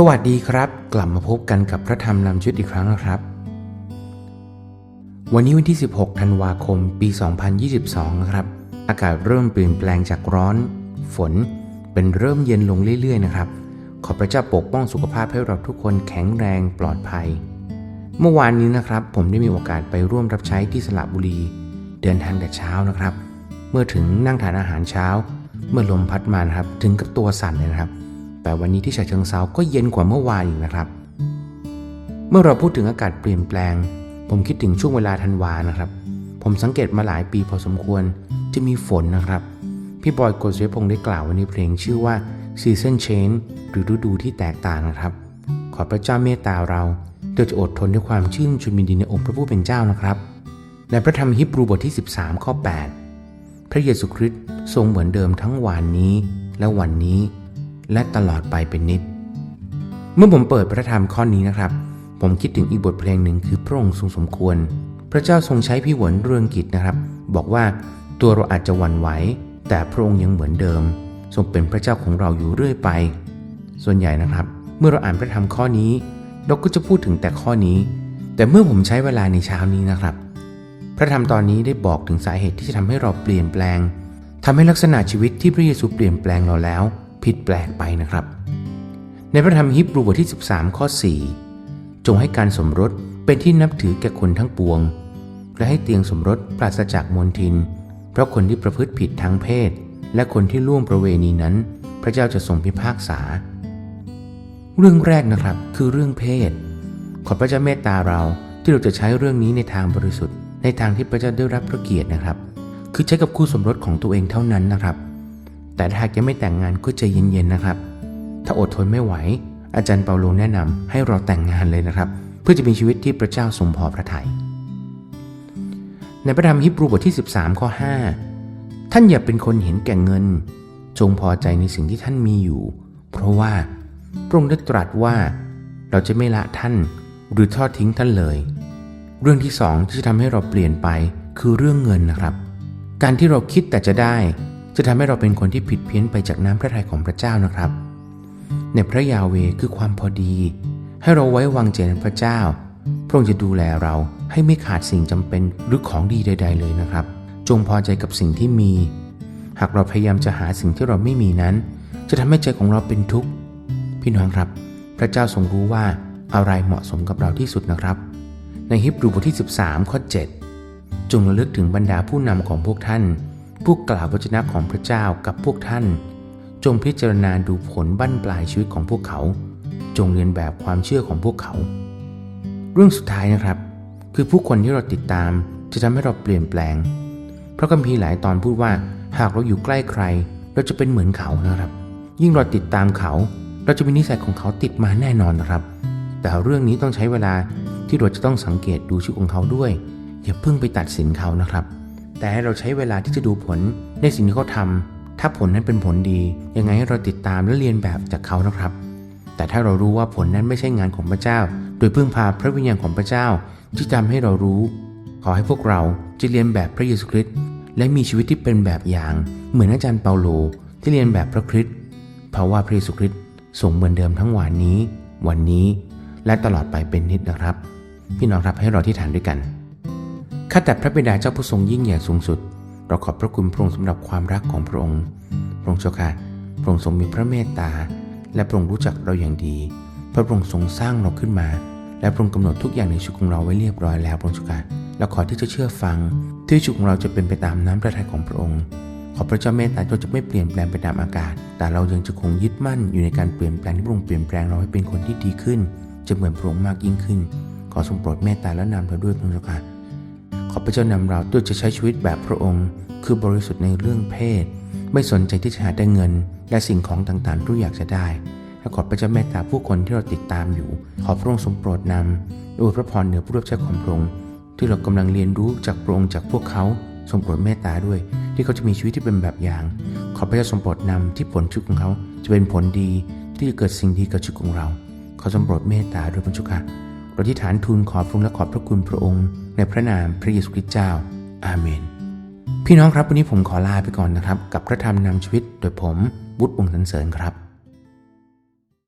สวัสดีครับ กลับมาพบกันกับพระธรรมนำชีวิตอีกครั้งนะครับ วันนี้วันที่ 16 ธันวาคม ปี 2022 นะครับ อากาศเริ่มเปลี่ยนแปลงจากร้อน ฝน เป็นเริ่มเย็นลงเรื่อยๆ นะครับ ขอพระเจ้าปกป้องสุขภาพให้เราทุกคนแข็งแรงปลอดภัย เมื่อวานนี้นะครับ ผมได้มีโอกาสไปร่วมรับใช้ที่สระบุรี เดินทางแต่เช้านะครับ เมื่อถึงนั่งทานอาหารเช้า เมื่อลมพัดมานะครับ ถึงกับตัวสั่นเลยนะครับ แต่วันนี้ที่ฉะเชิงเซาก็เย็นกว่าเมื่อวานอีกนะครับ เมื่อเราพูดถึงอากาศเปลี่ยนแปลง ผมคิดถึงช่วงเวลาธันวานะครับ ผมสังเกตมาหลายปีพอสมควรจะมีฝนนะครับ พี่บอยโกศยพงศ์ได้กล่าวไว้ในเพลงชื่อว่า Season Change หรือฤดูที่แตกต่างนะครับ ขอพระเจ้าเมตตาเราโดยจะอดทนด้วยความชื่นชมยินดีในองค์พระผู้เป็นเจ้านะครับในพระธรรมฮิบรูบทที่ 13 ข้อ 8 พระเยซูคริสต์ทรงเหมือนเดิมทั้งวานนี้และวันนี้ และตลอดไปเป็นนิด เมื่อผมเปิดพระธรรมข้อนี้นะครับ ผมคิดถึงอีกบทเพลงหนึ่งคือพระองค์ทรงสมควร พระเจ้าทรงใช้พี่หวนเรืองกิจนะครับ บอกว่าตัวเราอาจจะหวั่นไหวแต่พระองค์ยังเหมือนเดิม ทรงเป็นพระเจ้าของเราอยู่เรื่อยไป ส่วนใหญ่นะครับ เมื่อเราอ่านพระธรรมข้อนี้ เราก็จะพูดถึงแต่ข้อนี้ แต่เมื่อผมใช้เวลาในเช้านี้นะครับ พระธรรมตอนนี้ได้บอกถึงสาเหตุที่จะทำให้เราเปลี่ยนแปลงทำให้ลักษณะชีวิตที่พระเยซูเปลี่ยนแปลงเราแล้ว ผิดแปลกไปนะครับ ในพระธรรมฮิบรูบทที่ 13 ข้อ 4 จงให้การสมรสเป็นที่นับถือแก่คนทั้งปวง และให้เตียงสมรสปราศจากมลทิน เพราะคนที่ประพฤติผิดทางเพศ และคนที่ล่วงประเวณีนั้น พระเจ้าจะทรงพิพากษา เรื่องแรกนะครับคือเรื่องเพศ ขอพระเจ้าเมตตาเราที่เราจะใช้เรื่องนี้ในทางบริสุทธิ์ ในทางที่พระเจ้าได้รับพระเกียรตินะครับ คือใช้กับคู่สมรสของตัวเองเท่านั้นนะครับ แต่ถ้าหากยังไม่แต่งงานก็ใจเย็นๆนะครับ ถ้าอดทนไม่ไหว อาจารย์เปาโลแนะนำให้เราแต่งงานเลยนะครับ เพื่อจะมีชีวิตที่พระเจ้าทรงพอพระทยัยในพระธรรมฮิบรูบทที่ 13ข้อ5ท่านอย่าเป็นคนเห็นแก่เงิน จงพอใจในสิ่งที่ท่านมีอยู่ เพราะว่าพระองค์ได้ตรัสว่าเราจะไม่ละท่านหรือทอดทิ้งท่านเลย เรื่องที่สองที่จะทำให้เราเปลี่ยนไปคือเรื่องเงินนะครับ การที่เราคิดแต่จะได้ จะทำให้เราเป็นคนที่ผิดเพี้ยนไปจากน้ำพระทัยของพระเจ้านะครับ ในพระยาเวคือความพอดี ให้เราไว้วางใจในพระเจ้า พระองค์จะดูแลเราให้ไม่ขาดสิ่งจำเป็นหรือของดีใด ๆ เลยนะครับ จงพอใจกับสิ่งที่มี หากเราพยายามจะหาสิ่งที่เราไม่มีนั้น จะทำให้ใจของเราเป็นทุกข์พี่น้องครับ พระเจ้าทรงรู้ว่าอะไรเหมาะสมกับเราที่สุดนะครับ ในฮิบรูบทที่ 13ข้อ7จงระลึกถึงบรรดาผู้นำของพวกท่าน ผู้กล่าววจนะของพระเจ้ากับพวกท่าน จงพิจารณาดูผลบั้นปลายชีวิตของพวกเขา จงเรียนแบบความเชื่อของพวกเขา เรื่องสุดท้ายนะครับ คือผู้คนที่เราติดตามจะทำให้เราเปลี่ยนแปลงเพราะคัมภีร์หลายตอนพูดว่าหากเราอยู่ใกล้ใคร เราจะเป็นเหมือนเขานะครับ ยิ่งเราติดตามเขา เราจะมีนิสัยของเขาติดมาแน่นอนนะครับ แต่เรื่องนี้ต้องใช้เวลาที่เราจะต้องสังเกตดูชีวิตของเขาด้วย อย่าเพิ่งไปตัดสินเขานะครับ แต่ให้เราใช้เวลาที่จะดูผลในสิ่งที่เขาทำถ้าผลนั้นเป็นผลดี ยังไงให้เราติดตามและเรียนแบบจากเขานะครับ แต่ถ้าเรารู้ว่าผลนั้นไม่ใช่งานของพระเจ้า โดยพึ่งพาพระวิญญาณของพระเจ้าที่ทำให้เรารู้ ขอให้พวกเราจะเรียนแบบพระเยซูคริสต์และมีชีวิตที่เป็นแบบอย่าง เหมือนอาจารย์เปาโลที่เรียนแบบพระคริสต์เพราะว่าพระเยซูคริสต์ทรงเหมือนเดิมทั้งวันนี้ วันนี้ และตลอดไปเป็นนิดนะครับ พี่น้องครับให้เราที่ฐานด้วยกัน ข้าแต่พระบิดาเจ้าผู้ทรงยิ่งใหญ่สูงสุด เราขอบพระคุณพระองค์สำหรับความรักของพระองค์ พระองค์เจ้าค่ะ พระองค์ทรงมีพระเมตตา และพระองค์รู้จักเราอย่างดี พระองค์ทรงสร้างเราขึ้นมา และพระองค์กำหนดทุกอย่างในชีวิตของเราไว้เรียบร้อยแล้วพระองค์เจ้าค่ะเราขอที่จะเชื่อฟัง ที่ชีวิตของเราจะเป็นไปตามน้ำพระทัยของพระองค์ ขอพระเจ้าเมตตาเราจะไม่เปลี่ยนแปลงไปตามอากาศ แต่เรายังจะคงยึดมั่นอยู่ในการเปลี่ยนแปลงที่พระองค์เปลี่ยนแปลงเราให้เป็นคนที่ดีขึ้น จะเหมือนพระองค์มากยิ่งขึ้น ขอทรงโปรดเมตตาและนำเราด้วยพระองค์เจ้าค่ะ อพระเจ้านำเราด้วยจะใช้ชีวิตแบบพระองค์ คือบริสุทธิ์ในเรื่องเพศ ไม่สนใจที่จะหาได้เงิน และสิ่งของต่างๆที่อยากจะได้และขอพระเจ้าเมตตาผู้คนที่เราติดตามอยู่ ขอพระองค์ทรงโปรดนำด้วยพระพรเหนือผู้รับใช้ของพระองค์ที่เรากำลังเรียนรู้จากพระองค์จากพวกเขาทรงโปรดเมตตาด้วย ที่เขาจะมีชีวิตที่เป็นแบบอย่าง ขอพระเจ้าทรงโปรดนำที่ผลชีวิตของเขาจะเป็นผลดีที่จะเกิดสิ่งดีกับชีวิตของเรา ขอทรงโปรดเมตตาด้วยพระเจ้าค่ะ เราที่ฐานทูลขอบพระองและขอบพระคุณพระองค์ ในพระนามพระเยซูคริสต์เจ้า อาเมน พี่น้องครับวันนี้ผมขอลาไปก่อนนะครับ กับพระธรรมนำชีวิตโดยผมบุตรองค์สันเสริญครับ